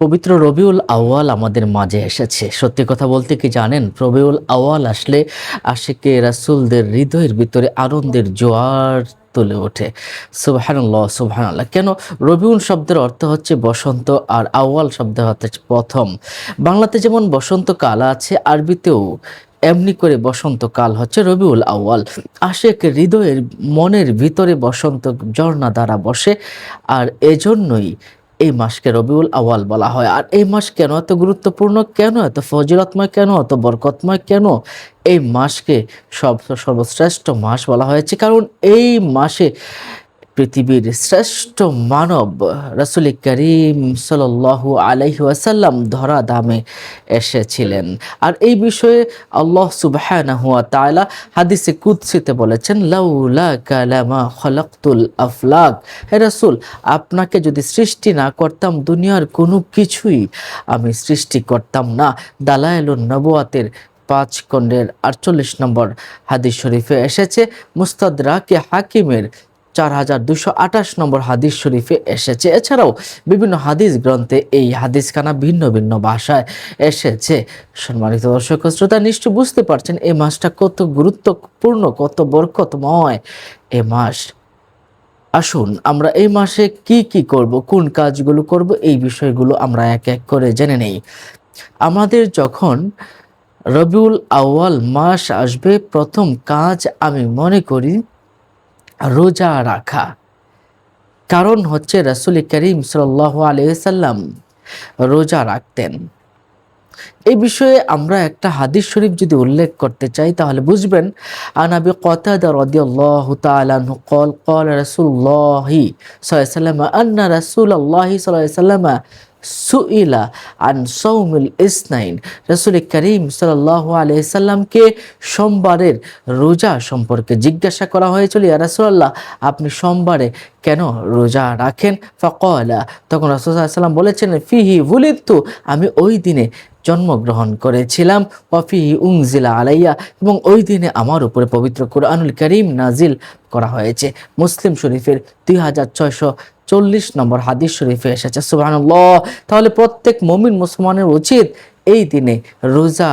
পবিত্র রবিউল আউয়াল আমাদের মাঝে এসেছে। সত্যি কথা বলতে কি জানেন? রবিউল আউয়াল আসলে আশিকে রাসুলদের হৃদয়ের ভিতরে আনন্দের জোয়ার তুলে ওঠে। সুবহানাল্লাহ সুবহানাল্লাহ। কেন? রবিউল শব্দের অর্থ হচ্ছে বসন্ত আর আউয়াল শব্দের হচ্ছে প্রথম। বাংলাতে যেমন বসন্তকাল আছে, আরবিতেও এমনি করে বসন্তকাল হচ্ছে রবিউল আউয়াল। আশেক হৃদয়ের মনের ভিতরে বসন্ত ঝর্ণা দ্বারা বসে, আর এজন্যই এই মাসকে রবিউল আওয়াল বলা হয়। আর এই মাস কেন এত গুরুত্বপূর্ণ? কেন এত ফজিলতময়? কেন এত বরকতময়? কেন এই মাসকে সব সর্বশ্রেষ্ঠ মাস বলা হয়েছে? কারণ এই মাসে পৃথিবীর শ্রেষ্ঠ মানব রসুল করিম সাল্লু ওয়াসাল্লাম ধরা দামে এসেছিলেন। আর এই বিষয়ে আল্লাহ তাআলা হাদিসে কুদসিতে বলেছেন লাউলা কালামা খলাকতুল আফলাক। হে রাসূল, আপনাকে যদি সৃষ্টি না করতাম, দুনিয়ার কোনো কিছুই আমি সৃষ্টি করতাম না। দালায়েলুন নবুয়াতের পাঁচ খণ্ডের আটচল্লিশ নম্বর হাদিস শরীফে এসেছে, মুস্তাদরাকে হাকিমের চার হাজার দুশো আঠাশ নম্বর হাদিস শরীফে এসেছে। এছাড়াও বিভিন্ন হাদিস গ্রন্থে এই হাদিসখানা ভিন্ন ভিন্ন ভাষায় এসেছে। সম্মানিত দর্শক, শ্রোতা, নিশ্চয় বুঝতে পারছেন এই মাসটা কত গুরুত্বপূর্ণ, কত বরকতময় এ মাস। আসুন, আমরা এই মাসে কি কি করব, কোন কাজগুলো করব, এই বিষয়গুলো আমরা এক এক করে জেনে নেই। আমাদের যখন রবিউল আউয়াল মাস আসবে, প্রথম কাজ আমি মনে করি রোজা রাখা। কারণ হচ্ছে রসুল করিম সাল আলিয়াল্লাম রোজা রাখতেন। এই বিষয়ে আমরা একটা হাদিস শরীফ যদি উল্লেখ করতে চাই, তাহলে বুঝবেন আনাবি কতাদা রদিয়াল্লাহু আন্না সুইলা আন সৌমুল ইসনাইন। রসুল করিম সাল্লাহ আলাইসাল্লামকে সোমবারের রোজা সম্পর্কে জিজ্ঞাসা করা হয়েছিল রাসুল্লাহ আপনি সোমবারে কেন রোজা রাখেন? ফকলা, তখন রাসুল্লাহাম বলেছেন, ফিহি ভুলিত্তু আমি ওই দিনে জন্মগ্রহণ করেছিলাম অফি উংজিলা আলাইয়া, এবং ওই দিনে আমার উপরে পবিত্র কোরআনুল করিম নাজিল করা হয়েছে। মুসলিম শরীফের দুই হাজার ছয়শো চল্লিশ নম্বর হাদিস শরীফে এসেছে, সুবাহানুল্লাহ। তাহলে প্রত্যেক মমিন মুসলমানের উচিত এই দিনে রোজা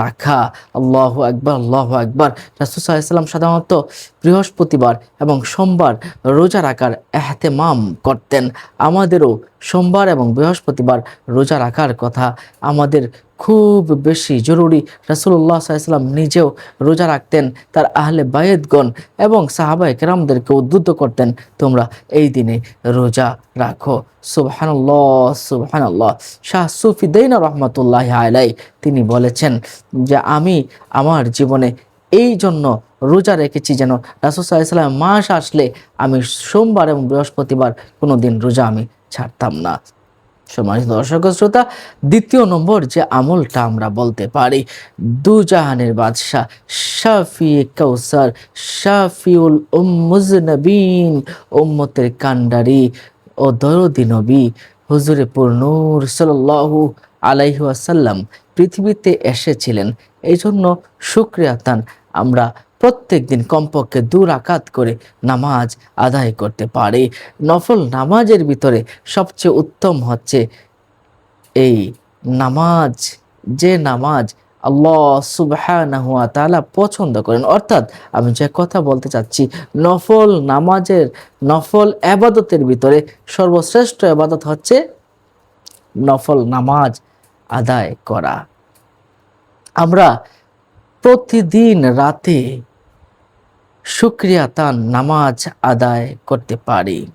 রাখা। আল্লাহ একবার আল্লাহ একবার রাসুসাল্লাম সাধারণত বৃহস্পতিবার এবং সোমবার রোজা রাখার এহতেমাম করতেন। আমাদেরও সোমবার এবং বৃহস্পতিবার রোজা রাখার কথা। আমাদের খুব বেশি জরুরি রাসুল্লাহ সাল্লাম নিজেও রোজা রাখতেন, তার আহলে বায়েদগণ এবং সাহাবাই কেরামদেরকে উদ্বুদ্ধ করতেন, তোমরা এই দিনে রোজা রাখো। সুবহানাল্লাহ সুবহানাল্লাহ। শাহ সুফিদাইন রহমতুল্লাহ আলাই তিনি বলেছেন যে, আমি আমার জীবনে এই জন্য রোজা রেখেছি যেন রাসুল রাসুসাল্লাম মাস আসলে আমি সোমবার এবং বৃহস্পতিবার কোনো দিন রোজা আমি ছাড়তাম না। সমাজ দর্শক শ্রোতা, দ্বিতীয় নম্বর যে আমলটা আমরা বলতে পারি, দুজাহানের বাদশাহ শাফি কৌসার শাফিউল উম্মুজনবীন উম্মতের কান্ডারি ও দরদি নবী, হুজুরে পূর্ণুর সাল্লাল্লাহু আলাইহি ওয়াসাল্লাম পৃথিবীতে এসেছিলেন। এই জন্য শুক্রিয়া তান আমরা প্রত্যেক দিন কমপক্ষে দু রাকাত করে নামাজ আদায় করতে পারি। নফল নামাজের ভিতরে সবচেয়ে উত্তম হচ্ছে এই নামাজ। যে নামাজ আল্লাহ সুবহানাহু ওয়া তাআলা পছন্দ করেন। অর্থাৎ আমি যে কথা বলতে চাচ্ছি, নফল নামাজের, নফল আবাদতের ভিতরে সর্বশ্রেষ্ঠ আবাদত হচ্ছে নফল নামাজ আদায় করা। আমরা প্রতিদিন রাতে শুক্রিয়া তান নামাজ আদায় করতে পারি।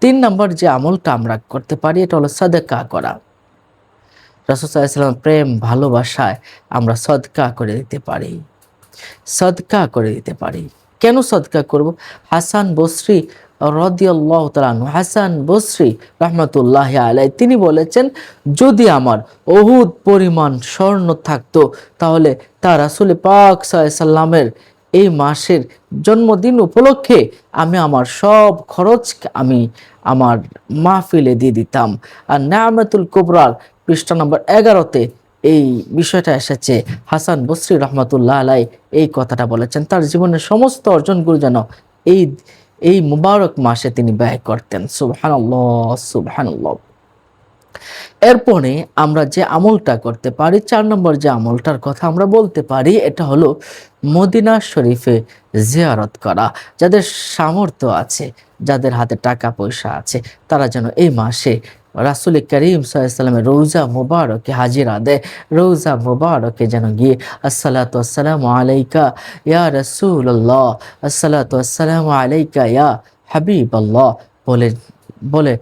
তিন নম্বর যে আমলটা আমরা করতে পারি, এটা হলো সদকা করা। রসদাম প্রেম, ভালোবাসায় আমরা সদকা করে দিতে পারি। সদকা করে দিতে পারি। কেন সদকা করব? হাসান বসরি রদিয়াল্লাহ তালানু হাসান বসরি রহমতুল্লাহ আলাই তিনি বলেছেন, যদি আমার অহুদ পরিমাণ স্বর্ণ থাকতো, তাহলে তা রাসুল পাক সাল্লামের এই মাসের জন্মদিন উপলক্ষে আমি আমার সব খরচ আমি আমার মাহফিলে দিয়ে দিতাম। আর নায়ামতুল কুবরার পৃষ্ঠা নম্বর এগারোতে এই বিষয়টা এসেছে। হাসান বসরি রহমতুল্লাহ আলাই এই কথাটা বলেছেন, তার জীবনের সমস্ত অর্জনগুলো যেন এই এই মুবারক মাসে তিনি ব্যয় করতেন। সুবহানাল্লাহ এরপরে আমরা যে আমলটা করতে পারি, চার নম্বর যে আমলটার কথা আমরা বলতে পারি, এটা হলো মদিনা শরীফে জিয়ারত করা। যাদের সামর্থ্য আছে, যাদের হাতে টাকা পয়সা আছে, তারা যেন এই মাসে রাসুল করিম সাল্লামের রৌজা মুবারকে হাজিরা দেয়। রৌজা মুবারকে যেন গিয়ে আসসালাতু আসসালামু আলাইকা ইয়া রাসূলুল্লাহ, আসসালাতু আসসালামু আলাইকা ইয়া হাবিব আল্লাহ বলে বলে,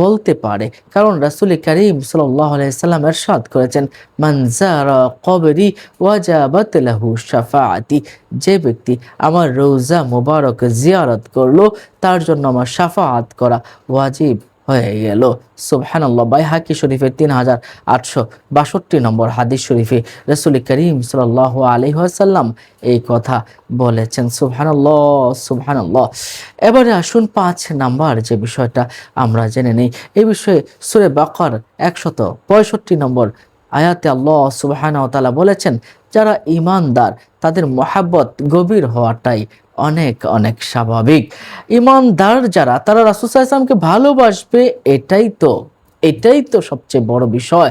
বলতে পারে। কারণ রাসুল করিম সাল্লাম এরশাদ করেছেন মানজারা কবরি ওয়াজাবাত লাহু শাফাআতি যে ব্যক্তি আমার রোজা মুবারক জিয়ারত করল, তার জন্য আমার শাফাআত করা ওয়াজিব। হয়ে গেল। সুবহানাল্লাহ বাই হাকি শরীফের তিন হাজার আটশো বাষট্টি নম্বর হাদিস শরীফে রসুল করিম সাল আলী আসাল্লাম এই কথা বলেছেন। সুবহানাল্লাহ সুবহানাল্লাহ। এবারে আসুন পাঁচ নাম্বার যে বিষয়টা আমরা জেনে নিই। এই বিষয়ে সুরে বাকর একশত পঁয়ষট্টি নম্বর আয়াতে আল্লাহ সুবাহানা তালা বলেছেন, যারা ইমানদার তাদের মহাব্বত গভীর হওয়াটাই অনেক অনেক স্বাভাবিক। ইমানদার যারা, তারা রাসুসাহ ইসলামকে ভালোবাসবে, এটাই তো এটাই তো সবচেয়ে বড় বিষয়।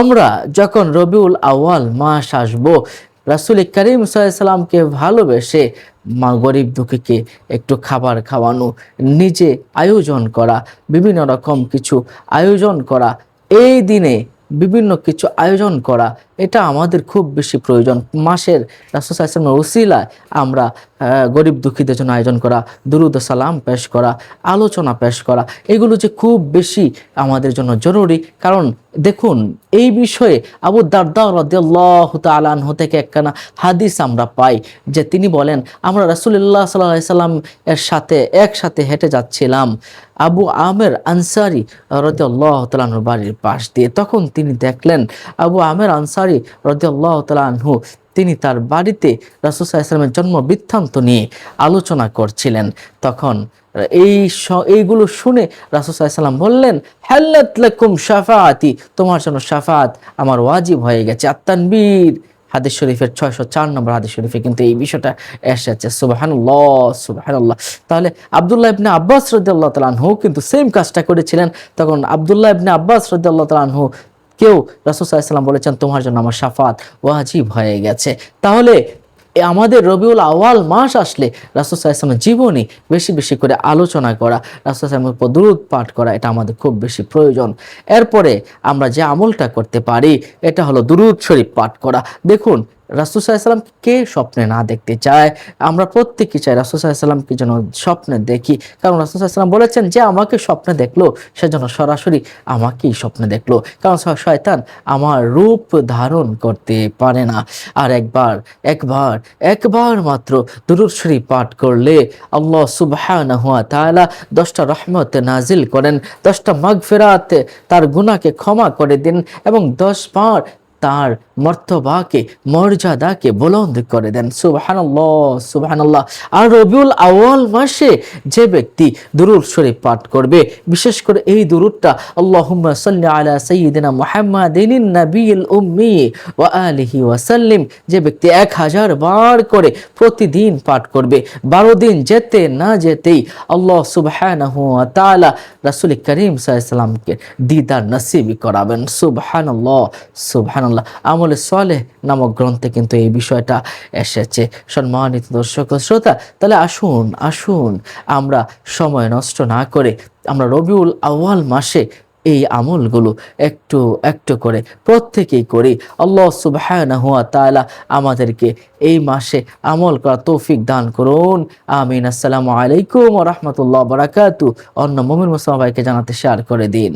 আমরা যখন রবিউল আওয়াল মাস আসব, রাসুল করিম সাল্লামকে ভালোবেসে মা গরিব দুঃখীকে একটু খাবার খাওয়ানো, নিজে আয়োজন করা, বিভিন্ন রকম কিছু আয়োজন করা, এই দিনে বিভিন্ন কিছু আয়োজন করা এটা আমাদের খুব বেশি প্রয়োজন। মাসের রাসুসাইসলামের ওসিলায় আমরা গরিব দুঃখীদের জন্য আয়োজন করা, দুরুদ সালাম পেশ করা, আলোচনা পেশ করা, এগুলো যে খুব বেশি আমাদের জন্য জরুরি। কারণ দেখুন, এই বিষয়ে আবু দারদা রদাল্লাহ তালাহ থেকে একখানা হাদিস আমরা পাই, যে তিনি বলেন, আমরা রাসুলিল্লাহ সাল্লাহ সাল্লাম এর সাথে, একসাথে হেঁটে যাচ্ছিলাম আবু আমের আনসারি রদাল্লাহ তালাহুর বাড়ির পাশ দিয়ে। তখন তিনি দেখলেন, আবু আমের আনসারি রদাল্লাহ তালাহু তিনি তার বাড়িতে রাসুসাহ ইসলামের জন্ম বৃত্তান্ত নিয়ে আলোচনা করছিলেন। তখন এই এইগুলো শুনে রাসুসাল্লাম বললেন হ্যাল্লাত লাকুম তোমার জন্য শাফাত আমার ওয়াজিব হয়ে গেছে। আত্মানবীর হাদিস শরীফের ছয়শো চার নম্বর হাদিস শরীফে কিন্তু এই বিষয়টা এসেছে। সুবাহানুল্লাহ সুবাহানুল্লাহ। তাহলে আবদুল্লাহ ইবনে আব্বাস রদ্দাল্লাহ তালাহু কিন্তু সেম কাজটা করেছিলেন। তখন আবদুল্লাহ ইবনে আব্বাস রদ্দাল্লাহ তালাহু কেউ রাসুসাল্লাম বলেছেন, তোমার জন্য আমার সাফাত ওয়াজিব হয়ে গেছে। তাহলে আমাদের রবিউল আওয়াল মাস আসলে রাসুসাল্লামের জীবনী বেশি বেশি করে আলোচনা করা রাসুসাল্লামের উপর দূরত পাঠ করা, এটা আমাদের খুব বেশি প্রয়োজন। এরপরে আমরা যে আমলটা করতে পারি, এটা হলো দুরুদ শরীফ পাঠ করা। দেখুন রাসুসাল্লাম কে স্বপ্নে না দেখতে চায়? আমরা প্রত্যেকেই চাই রাসুসাল্লামকে যেন স্বপ্নে দেখি। কারণ রাসুসাল্লাম বলেছেন, যে আমাকে স্বপ্নে দেখল, সে যেন সরাসরি আমাকেই স্বপ্নে দেখল। কারণ শয়তান আমার রূপ ধারণ করতে পারে না। আর একবার একবার একবার মাত্র দুরুদ শরীফ পাঠ করলে আল্লাহ সুবাহ তাআলা দশটা রহমত নাজিল করেন, দশটা মাগফেরাত তার গুণাকে ক্ষমা করে দিন এবং দশ বার তার মর্তবাকে, মর্যাদাকে বুলন্দ করে দেন। সুবাহানাল্লাহ সুবাহানাল্লাহ। আর রবিউল আওয়াল মাসে যে ব্যক্তি দুরুদ শরীফ পাঠ করবে, বিশেষ করে এই দুরুদটা, আল্লাহুম্মা সাল্লি আলা সাইয়্যিদিনা মুহাম্মাদিন নাবিয়িল উম্মি ওয়া আলিহি ওয়া সাল্লিম। যে ব্যক্তি এক হাজার বার করে প্রতিদিন পাঠ করবে, বারো দিন যেতে না যেতেই আল্লাহ সুবহানাহু ওয়া তাআলা রাসূল করিম সাল্লাল্লাহু আলাইহি দিদার নসিব করাবেন। সুবহানাল্লাহ সুবহানাল্লাহ। আমল আমলে সলেহ নামক গ্রন্থে কিন্তু এই বিষয়টা এসেছে। সম্মানিত দর্শক শ্রোতা, তাহলে আসুন আসুন, আমরা সময় নষ্ট না করে আমরা রবিউল আওয়াল মাসে এই আমলগুলো একটু একটু করে, প্রত্যেকেই করি। আল্লাহ সুবাহ তাআলা আমাদেরকে এই মাসে আমল করা তৌফিক দান করুন। আমিন। আসসালামু আলাইকুম রহমতুল্লাহ বারাকাতু অন্য মমিন মুসলাম ভাইকে জানাতে শেয়ার করে দিন।